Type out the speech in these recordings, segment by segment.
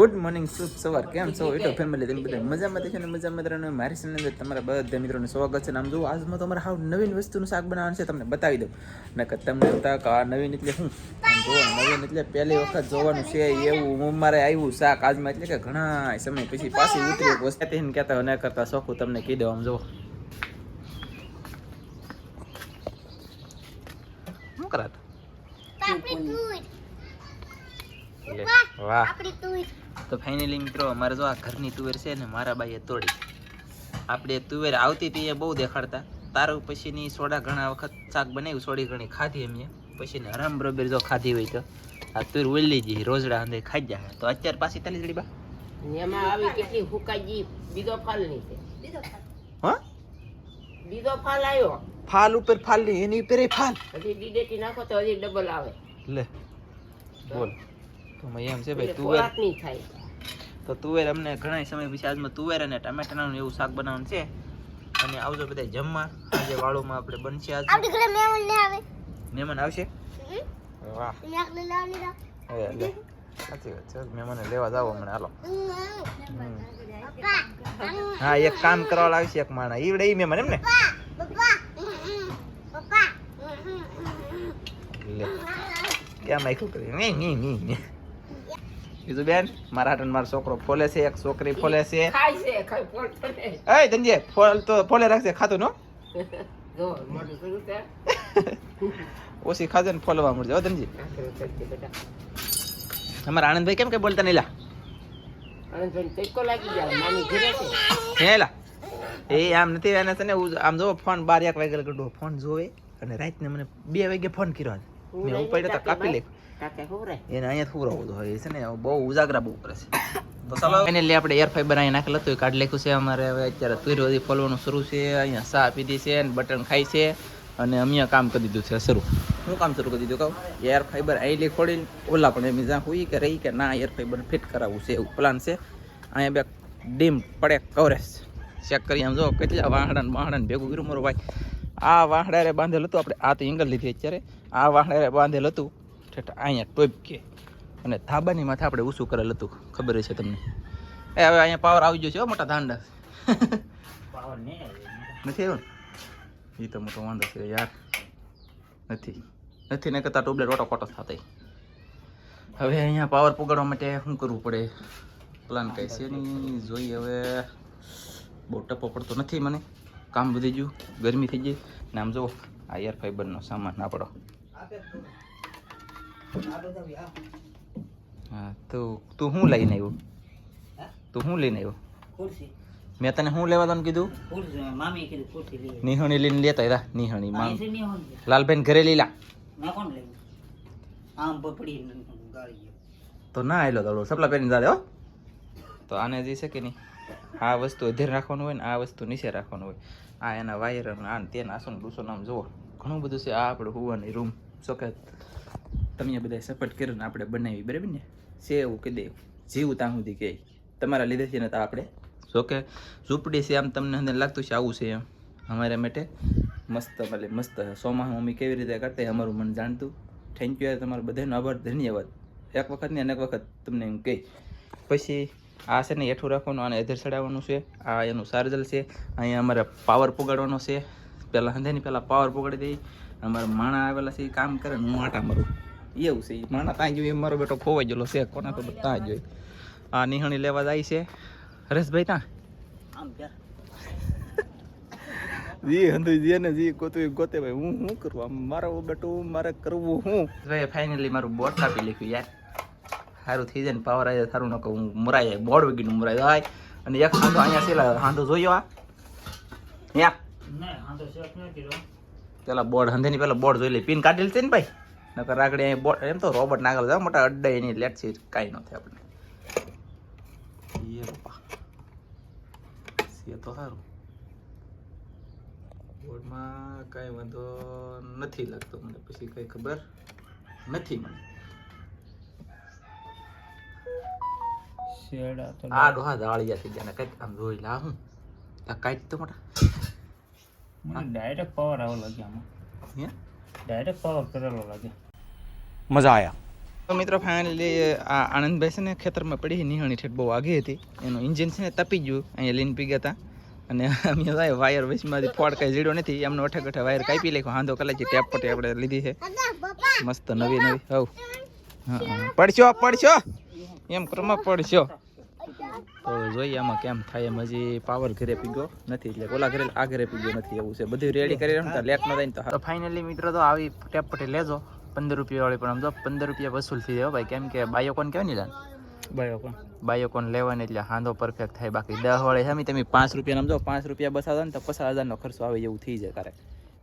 Good morning શુભ સવાર કેમ છો? એટલો ફેમિલી તમે બધા મજામાં છે ને? મજામાં રહેવાનું મારી ચેનલ અંદર તમારા બધા મિત્રોને સ્વાગત છે આમ જુઓ આજમાં તો અમારે હાવ નવીન વસ્તુનું શાક બનાવવાનું છે. તમને બતાવી દઉં. નકર તમને થાય કે આ નવીન એટલે શું? જુઓ નવીન એટલે પહેલી વખત જોવાનું છે એવું. મારે આવ્યું શાક આજમાં એટલે કે ઘણા સમય પછી પાછી ઉતરી એક વસ્તુ તેને કહેતા ન કરતા શોખું તમને કહી દઉં. આમ જુઓ. શું કરાતા? વાહ. તો ફાઇનલી મિત્રો અમારે જો આ ઘરની તુવેર છે ને મારા બાઈએ તોડી. આપણે તુવેર આવતી હતી એ બહુ દેખાડતા. તારું પછીની સોડા ઘણા વખત શાક બનાવ્યું સોડી ઘણી ખાધી એમ પછી હરામ બરોબર જો ખાધી હોય તો. આ તુર ઓલી જઈ રોજડા અંદર ખાઈ જાય. તો અત્યારે પાછી તાલી જડી બા. એમાં આવી કેટલી ગઈ બીજો ફાલ નહીં છે. હા? બીજો ફાલ આવ્યો. ફાલ ઉપર ફાલની એની ઉપર ફાલ. હજી ડીડેટી નાખો તો હજી ડબલ આવે. લે બોલ. તો મેં એમ છે ભાઈ તું તુવેર નહીં થાય. તો તુવેર અમને ઘણા સમય પછી આજમાં તુવેર અને ટમેટાનું એવું શાક બનાવવાનું છે. અને આવજો બધા જમવા. આજે વાળોમાં આપણે બનશે આજ મહેમાન આવશે? વાહ. હવે સાચી વાત છે. મહેમાને લેવા જાવ હમણાં. હાલો. હા એક કામ કરવા લાવશે એક માણા. ઈવડે ઈ મહેમાન એમ ને લે. કેમ આખું કરી નહીં નહીં નહીં ની બીજું બેન મારા હાટન મારો છોકરો ફોલે છે એક છોકરી ફોલે છે. ખાય છે ખાય પોટ પડે એ ધનજે ફોલ તો ફોલે રાખશે ખાતું નો? ઓછી ખાજે ને ફોલવા મળજે હો ધનજી. અમારા આનંદભાઈ કેમ કે બોલતા નહીં લા હે લા. એ આમ નથી એને છે ને આમ જોવો ફોન બાર એક વાગે ગડો ફોન જોવે અને રાતને મને બે વાગે ફોન કર્યો. મેં ઉપાડ્યો તો કાપી હોરે એને અહીંયા બધો હોય છે ને બહુ ઉજાગરા બહુ કરે છે. તો ચાલો. લે આપણે એર ફાઈબર અહીંયા નાખેલું હતું એ લખ્યું છે અમારે હવે અત્યારે તુર ફોલવાનું શરૂ છે અહીંયા ચા પીધી છે અને બટન ખાય છે અને અમે કામ કરી દીધું છે શરૂ. શું કામ શરૂ કરી દીધું કહું? એર ફાઈબર અહીં ખોડીને ઓલા પણ એમ જ્યાં હોઈ કે રહી કે ના એર ફાઈબર ફિટ કરાવવું છે એવું પ્લાન છે. અહીંયા બે ડીમ પડે કવરેજ ચેક કરી આમ જો કેટલા વાહડા ને વાહડા ને ભેગું કર્યું મારું ભાઈ. આ વાહડા રે બાંધેલ હતું આપણે આ તો એંગલ લીધી અત્યારે. આ વાહડા રે બાંધેલ હતું. અહીંયા ટોપ કે. અને ધાબાની માથે આપણે ઊંચું કરેલ હતું. ખબર છે તમને. એ હવે અહીંયા પાવર આવી ગયો છે મોટા ધાંડા. નથી આવ્યો ને? એ તો મોટો વાંધો છે યાર. નથી. નથી ને કરતા ટોબલેટ ઓટો કોટો થતા હવે અહીંયા પાવર પગાડવા માટે શું કરવું પડે? પ્લાન કઈ છે નહીં? જોઈએ હવે. બહુ ટપો પડતો નથી મને. કામ વધી ગયું. ગરમી થઈ ગઈ. ને આમ જુઓ આ એર ફાઈબરનો સામાન આપણો. હા તો તું શું લઈને આવ્યો? તું શું લઈને આવ્યો? ખુરશી. મેં તને શું લેવા તને કીધું? મામી કીધું ખુરશી નિહણી લઈને લેતા હતા નિહણી હોય લાલબેન ઘરે લીલા ના કોણ લઈ આમ ગાળી તો ના આવેલો દડો સપલા પહેરીને જાડે હો. તો આને જે છે કે નહીં આ વસ્તુ અધેર રાખવાનું હોય ને આ વસ્તુ નીચે રાખવાનું હોય. આ એના વાયર અને આ તેના તે નાસો ને ડૂસો નામ જુઓ. ઘણું બધું છે આ આપણે હોવાની રૂમ સોકેત તમે બધા સપોર્ટ કર્યો ને આપણે બનાવી, બરાબર ને? છે એવું કહી દે. જીવ ત્યાં સુધી કહે તમારા લીધે છે ને તો આપણે. ઓકે ઝૂંપડી છે આમ તમને અંદર લાગતું છે આવું છે એમ. અમારા માટે મસ્ત એટલે મસ્ત સોમાં મમ્મી કેવી રીતે કરતા અમારું મન જાણતું. થેન્ક યુ યાર તમારો બધાનો આભાર, ધન્યવાદ. એક વખત ને અનેક વખત તમને એમ કહી. પછી આ છે ને હેઠું રાખવાનું આને એધર ચડાવવાનું છે. આ એનું ચાર્જર છે. અહીંયા અમારે પાવર પોગાડવાનો છે. પહેલાં હંધેની પહેલાં પાવર પોગાડી દઈ. અમારા માણા આવેલા છે કામ કરે હું આટા મારું. એવું છે માણા ત્યાં જોઈ મારો બેટો ખોવાઈ ગયેલો છે કોને તો ત્યાં જોઈ આ નિહણી લેવા જાય છે. હરેશભાઈ ત્યાં જી હંધુ જે ને જી ગોતું ગોતે ભાઈ. હું શું કરું? આમ મારો બેટું મારે કરવું હું? ભાઈ ફાઇનલી મારું બોર્ડ કાપી લખ્યું યાર. સારું થઈ જાય ને પાવર આવી જાય સારું ન કહું. હું મુરાઈ જાય બોર્ડ વગીનું મુરાઈ જાય અને એક હાંધો અહીંયા છેલ્લા હાંધો જોયો આ? યા. પેલા બોર્ડ હંધેની પેલા બોર્ડ જોઈ લે. પિન કાઢી છે ને ભાઈ? નકર આગળ અહીં બોર્ડ એમ તો રોબોટ નાગલ જાવ મોટા અડ્ડા એની લેટ છે કાંઈ ન થાય આપણે એ બાપા તો સારું બોર્ડમાં કાંઈ વાંધો નથી લાગતો મને. પછી કંઈ ખબર? નથી મને. શેડા તો આ ડોહા દાળિયા થઈ ગયા ને કંઈક આમ જોઈ લા હું. આ કાંઈક તો મોટા. મને ડાયરેક્ટ પાવર આવો લાગે આમાં. હે? ડાયરેક્ટ પાવર કરેલો લાગે મજા આવ્યા તો મિત્રો ફાઇનલી આ આનંદભાઈ છે ને ખેતરમાં પડી નિહાણી ઠેઠ બહુ આગી હતી. એનું ઇન્જિન છે ને તપી ગયું અહીંયા લીન પી ગયા હતા. અને અમે જાય વાયર વચમાંથી ફોડ કાંઈ જીડ્યો નથી. એમનો અઠે કઠે વાયર કાપી લેખો હાંધો કલાક ટેપ પટી આપણે લીધી છે. મસ્ત નવી નવી હવ. પડશો પડશો. એમ ક્રમમાં પડશો. તો જોઈએ આમાં કેમ થાય એમ. હજી પાવર ઘરે પીગો નથી એટલે ઓલા ઘરે આ ઘરે પીગો નથી. એવું છે. બધું રેડી કરી રહ્યો લેટ લેટમાં થાય તો ફાઇનલી મિત્રો તો આવી ટેપ પટી લેજો. પંદર રૂપિયા વાળી પણ આમ જો પંદર રૂપિયા વસૂલ થઈ જાય ભાઈ. કેમ કે બાયોકોન કહેવાય ને જાણ બાયોકોન. બાયોકોન લેવાની એટલે હાંધો પરફેક્ટ થાય. બાકી દહ વાળી સામે તમે પાંચ રૂપિયા સમજો પાંચ રૂપિયા બસાવો ને તો પચાસ હજારનો ખર્ચો આવે એવું થઈ જાય તારે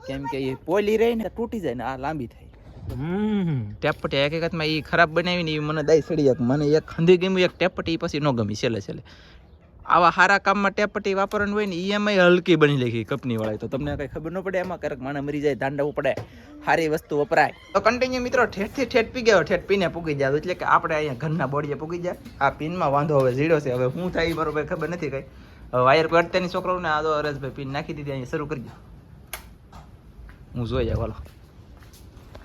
કેમ કે એ પોલી રહી ને તૂટી જાય ને આ લાંબી થાય. હમ. ટેપપટી હકીકતમાં એ ખરાબ બનાવીને એ મને દઈ સડી જાય મને એક ખંધી ગમ્યું એક ટેપટી એ પછી ન ગમી છેલ્લે છેલ્લે. આવા સારા કામમાં ટેપટી વાપરવાનું હોય ને ઈએમઆઈ એમાં હલકી બની લેખી કંપની વાળા તો. તમને કઈ ખબર ન પડે એમાં ક્યારેક માણસ મરી જાય દાંડવું પડે સારી વસ્તુ વપરાય. તો કન્ટિન્યુ મિત્રો, ઠેઠથી ઠેઠ પી ગયો ઠેઠ પીને પૂગી જાય. એટલે કે આપણે અહીંયા ઘરના બોડીએ પૂગી જાય. આ પિનમાં વાંધો હવે ઝીડો છે. હવે શું થાય બરોબર ખબર નથી કઈ. વાયર પડતાની છોકરાઓને આ તો હરેશભાઈ પિન નાખી દીધી, અહીંયા શરૂ કરી દો. હું જોઈ જાય વાલો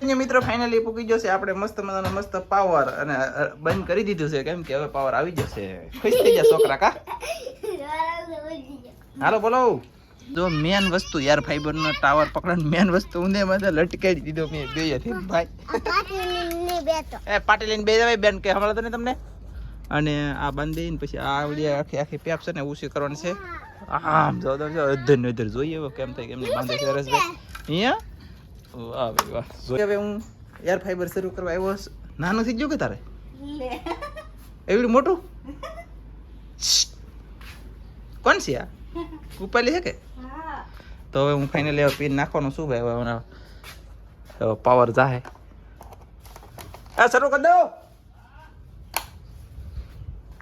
અહીંયા મિત્રો ફાઇનલી પૂકી જશે આપણે મસ્ત મજાનો મસ્ત પાવર અને બંધ કરી દીધું છે. કેમ કે હવે પાવર આવી જશે. ખુશ થઈ જા છોકરા કા? હાલો બોલો. જો મેન વસ્તુ યાર ફાઈબર નો ટાવર પકડન મેન વસ્તુ ઊંધે મને લટકાઈ દીધો મેં. બેથી ભાઈ. એ પાટી લઈને બે જવાય બેન કે હમણાં તને તમને? અને આ બાંધીને પછી આ આવડી આખી આખી પેપ છે ને ઉસી કરવાની છે. આમ જો તો અધર ને અધર જોઈએ કેમ થાય, કેમ બાંધે છે ભાઈ. અહીંયા? વાહ ભાઈ વાહ. હવે હું એર ફાઈબર શરૂ કરવા આવ્યો છું. નાનું થઈ ગયું કે તારે? એવડું મોટું? કોણ છે આ? ઉપાલી છે કે? તો હવે હું ફાઇનલી હવે પીન નાખવાનું શું ભાઈ હવે પાવર જાહે. આ શરૂ કરી દો.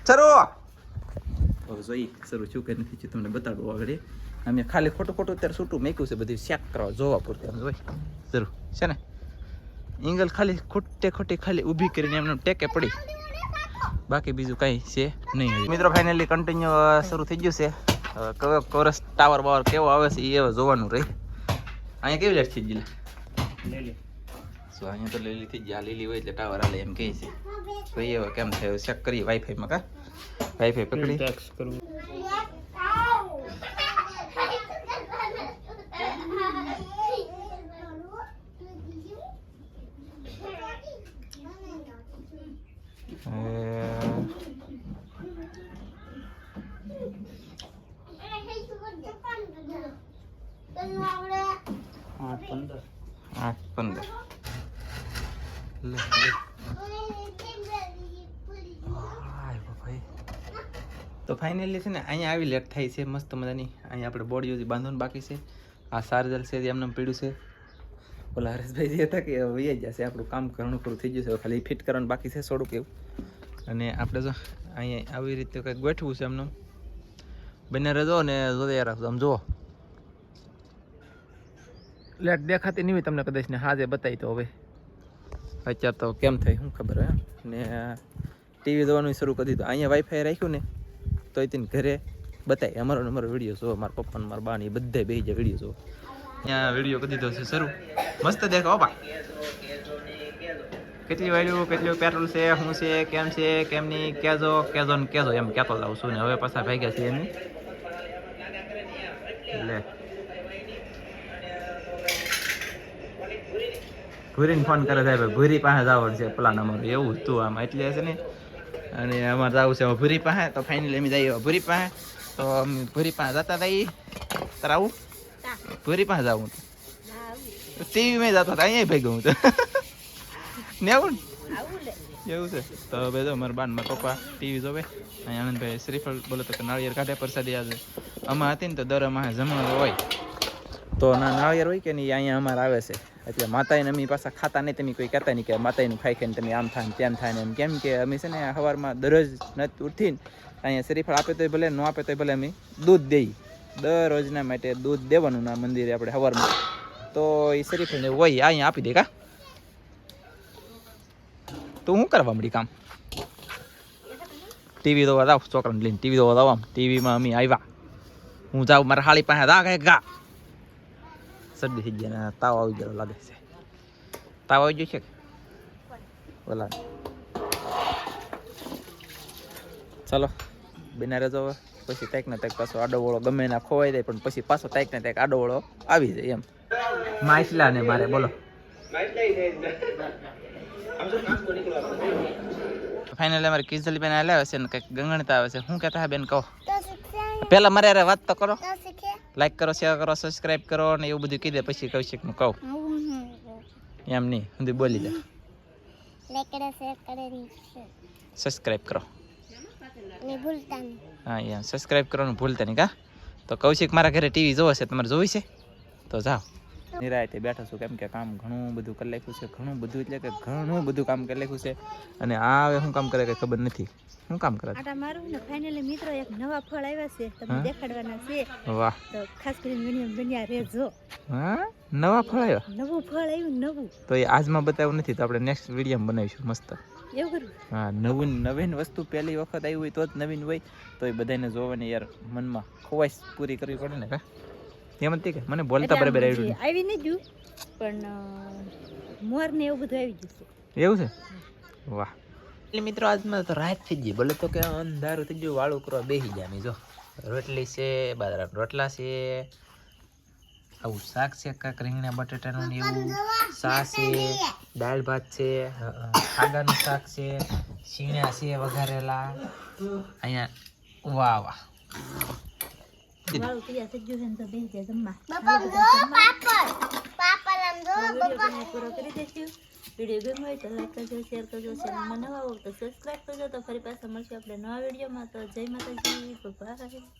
શરૂ. હવે જોઈ શરૂ છું કે નથી તમને બતાડું આગળ. અમે ખાલી ખોટું ખોટું અત્યારે છૂટું મેક્યું છે બધું ચેક કરવા જોવા પૂરતું. એમ જોઈ જરૂર છે ને? ઇંગલ ખાલી ખોટે ખોટી ખાલી ઊભી કરીને એમને ટેકે પડી. બાકી બીજું કાંઈ છે નહીં મિત્રો ફાઇનલી કન્ટિન્યુ શરૂ થઈ ગયું છે. હવે કોરસ ટાવર બાવર કેવો આવે છે એ હવે જોવાનું રહી. અહીંયા કેવી લેટ થઈ સો અહીંયા તો લીલી થઈ ગયા લીલી હોય એટલે ટાવર હાલે એમ કહે છે. જોઈએ હવે કેમ થયું? ચેક કરીએ વાઈફાઈમાં કા? વાઈફાઈ પકડી ટેક્સ કરવું અ, આઠ પંદર આઠ પંદર લે લે હાય ભાઈ તો ફાઇનલી છે ને, અહીંયા આવી લેટ થાય છે, મસ્ત મજાની. અહીંયા આપણે બોડી સુધી બાંધવાનું બાકી છે. આ સાર્જલ છે જે એમને પડ્યું છે. ઓલા હરેશભાઈ જે હતા કે વૈયા જશે આપણું કામ કરવાનું પૂરું થઈ છે ખાલી ફિટ કરવાનું બાકી છે થોડુંક એવું. અને આપણે જો અહીંયા આવી રીતે કંઈક ગોઠવું છે એમનું. બંને રજો ને જોયા રાખજો. આમ જુઓ. લેટ દેખાતી નહીં હોય તમને કદાચ ને, હાજે બતાવી તો હવે. અત્યારે તો કેમ થાય, શું ખબર હોય ને, ટીવી જોવાનું શરૂ કરી દીધું. અહીંયા વાઈફાઈ રાખ્યું ને તો તેને ઘરે બતાવી અમારો નંબર વીડિયો જોવો, મારા પપ્પા મારા બા ને બધા બે જાય વીડિયો જોવો. ત્યાં વીડિયો કરી દીધો છે શરૂ. મસ્ત દેખો બા કેટલી વાળ્યું કેટલું પેટ્રોલ છે, શું છે, કેમ છે, કેમ નહીં કેજો કેજો ને કેજો, એમ કહેતો જાઉં છું ને હવે પાછા ભાગ્યા છે એની લે. ભૂરીને ફોન કરે સાહેબ ભૂરી પાસે જવાનું છે પ્લાન અમારું. એવું હતું આમાં, એટલે છે ને અને અમારે જવું છે હવે ભૂરી પાસે તો ફાઇનલી અમે જઈએ હવે ભૂરી પાસે તો અમે ભૂરી પાસે જતા હતા તારે આવું? ભૂરી પાસે જવું ટીવી માં જતા હતા અહીંયા ભાઈ ગયું તો. ને આવું એવું છે? તો હવે જો મારા બાન મારા પપ્પા ટીવી જોવે. અહીંયા આનંદભાઈ શ્રીફળ બોલો તો કે નાળિયેર કાઢે પ્રસાદી આજે. અમા હતી ને તો દર અમારે જમવાનું હોય. તો ના નાળિયેર હોય કે નહીં, અહીંયા અમારે આવે છે. એટલે માતાએ અમે પાછા ખાતા નહીં, તમે કોઈ કહેતા નહીં કે માતાઈનું ખાઈ ખાઈને તમે આમ થાય તેમ થાય ને એમ કેમ કે અમે છે ને સવારમાં દરરોજ નથી ઉઠીને અહીંયા શરીફળ આપે તોય ભલે, ન આપે તોય ભલે અમે દૂધ દઈ. દરરોજના માટે દૂધ દેવાનું ના મંદિરે આપણે સવારમાં. તો એ શરીફળને હોય અહીંયા આપી દે કા? તું શું કરવા મળી કામ? ટીવી જોવા જાવ છોકરાને લઈને ટીવી જોવા જાવ આમ. ટીવીમાં અમે આવ્યા. હું જાઉં, મારા હાળી પાસે રાખે ગા શરદી થઈ ગયા તાવ આવી ગયો લાગે છે. તાવ આવી ગયો છે ઓલા. ચાલો બિના રજો હવે પછી તાઈક ને તાઈક પાછો આડો વળો ગમે ના ખોવાઈ જાય પણ પછી પાછો તાઈક ને તાઈક આડો વળો આવી જાય એમ. માછલા ને મારે બોલો. ફાઇનલી અમારે કિઝલબેન આવે છે ને કંઈક ગંગણતા આવે છે. શું કહેતા બેન કહો? પેલા મારે અરે વાત તો કરો. લાઈક કરો શેર કરો સબસ્ક્રાઇબ કરો ને એવું બધું કીધે પછી કૌશિકનું કહું. એમ નહીં હું બોલી દે સબસ્ક્રાઇબ કરો હા એમ. સબસ્ક્રાઇબ કરવાનું ભૂલતા નહીં કા? તો કૌશિક મારા ઘરે ટીવી જોવે છે તમારે જોવી છે? તો જાઓ. નિરાયતે બેઠા છું કેમ કે કામ ઘણું બધું કરી નાખ્યું છે ઘણું બધું એટલે કે ઘણું બધું કામ કરી નાખ્યું છે. અને આ હવે શું કામ કરે કે ખબર નથી. શું કામ કરે? આટા મારું ને ફાઇનલી મિત્રો એક નવા ફળ આવ્યા છે તમને દેખાડવાના છે. વાહ. તો ખાસ કરીને વીડિયો બન્યા રેજો હા? નવા ફળ આવ્યા? નવું ફળ આવ્યું નવું. તો એ આજમાં બતાવ્યું નથી તો આપણે નેક્સ્ટ વીડિયો બનાવીશું મસ્ત. એવું હા નવીન નવીન વસ્તુ પહેલી વખત આવી હોય તો જ નવીન હોય. તો એ બધાને જોવાની યાર મનમાં ખોવાઈશ પૂરી કરવી પડે ને એમ કે મને બોલતા બરાબર જે આવડ્યું આવી નહીં ગયું પણ મોર ને એવું બધું આવી ગયું એવું છે? વાહ. એટલે મિત્રો આજમાં તો રાત થઈ ગઈ. ભલે તો કે અંધારું થઈ ગયું વાળું કરવા બેસી ગયા જો. રોટલી છે બાજરા રોટલા છે આવું શાક છે કાંક રીંગણા બટાટાનું ને એવું. શાક છે દાળ ભાત છે ખાગાનું શાક છે શીણા છે વઘારેલા. અહીંયા વાહ વાહ. વાળું તૈયાર થઈ ગયું છે ને તો બેસી જાય જમવા હાલો બધા જમવા. તો વીડિયો પણ પૂરો કરી દઈશું વીડિયો ગમ્યો હોય તો લાઈક કરજો શેર કરજો ચેનલમાં નવા હો તો સબસ્ક્રાઈબ કરજો તો ફરી પાછા મળશે આપણે નવા વિડીયોમાં તો જય માતાજી બાય